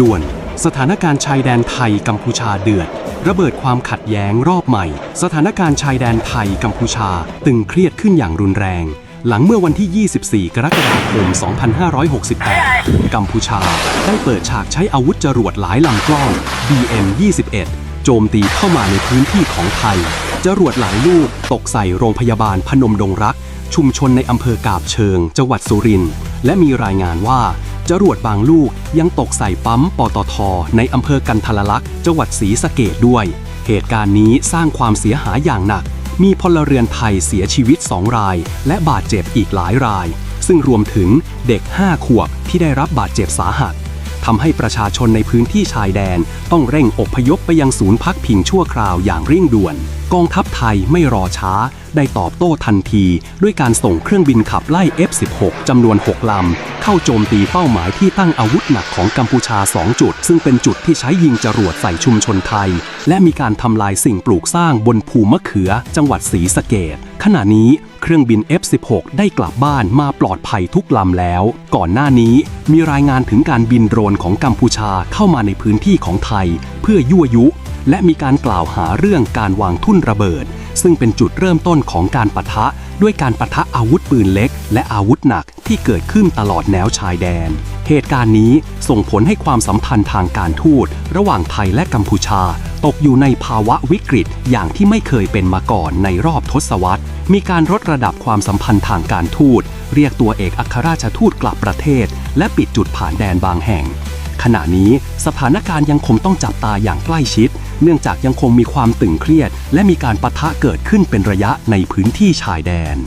ด่วน สถานการณ์ชายแดนไทยกัมพูชาเดือด ระเบิดความขัดแย้งรอบใหม่ สถานการณ์ชายแดนไทยกัมพูชาตึงเครียดขึ้นอย่างรุนแรง หลังเมื่อวันที่ 24 กรกฎาคม 2568 กัมพูชาได้เปิดฉากใช้อาวุธจรวดหลายลำกล้อง BM-21 โจมตีเข้ามาในพื้นที่ของไทย จรวดหลายลูกตกใส่โรงพยาบาลพนมดงรัก ชุมชนในอำเภอกาบเชิง จังหวัดสุรินทร์และมีรายงานว่า จรวดบางลูกยังตกใส่ปั๊มปตท ในอำเภอกันทรลักษณ์จังหวัดศรีสะเกดด้วย เหตุการณ์นี้สร้างความเสียหายอย่างหนัก มีพลเรือนไทยเสียชีวิต 2 ราย และบาดเจ็บอีกหลายราย ซึ่งรวมถึงเด็ก 5 ขวบที่ได้รับบาดเจ็บสาหัสทำให้ประชาชนในพื้นที่ชายแดน ต้องเร่งอพยพไปยังศูนย์พักพิงชั่วคราวอย่างเร่งด่วน กองทัพไทยไม่รอช้า ได้ตอบโต้ทันที ด้วยการส่งเครื่องบินขับไล่ F-16 จำนวน 6 ลำ เข้าโจมตีเป้าหมายที่ตั้งอาวุธหนักของกัมพูชา 2 จุด ซึ่งเป็นจุดที่ใช้ยิงจรวดใส่ชุมชนไทย และมีการทำลายสิ่งปลูกสร้างบนภูมะเขือ จังหวัดศรีสะเกดขณะนี้เครื่องบิน F-16 ได้กลับบ้านมาปลอดภัยทุกลำแล้ว ก่อนหน้านี้มีรายงานถึงการบินโดรนของกัมพูชาเข้ามาในพื้นที่ของไทย เพื่อยั่วยุ และมีการกล่าวหาเรื่องการวางทุ่นระเบิด ซึ่งเป็นจุดเริ่มต้นของการปะทะ ด้วยการปะทะอาวุธปืนเล็ก และอาวุธหนักที่เกิดขึ้นตลอดแนวชายแดน เหตุการณ์นี้ส่งผลให้ความสัมพันธ์ทางการทูต ระหว่างไทยและกัมพูชา ตกอยู่ในภาวะวิกฤตอย่างที่ไม่เคยเป็นมาก่อนในรอบทศวรรษ มีการลดระดับความสัมพันธ์ทางการทูต เรียกตัวเอกอัครราชทูตกลับประเทศ และปิดจุดผ่านแดนบางแห่งขณะนี้สถานการณ์ยังคงต้องจับตาอย่างใกล้ชิด เนื่องจากยังคงมีความตึงเครียด และมีการปะทะเกิดขึ้นเป็นระยะในพื้นที่ชายแดน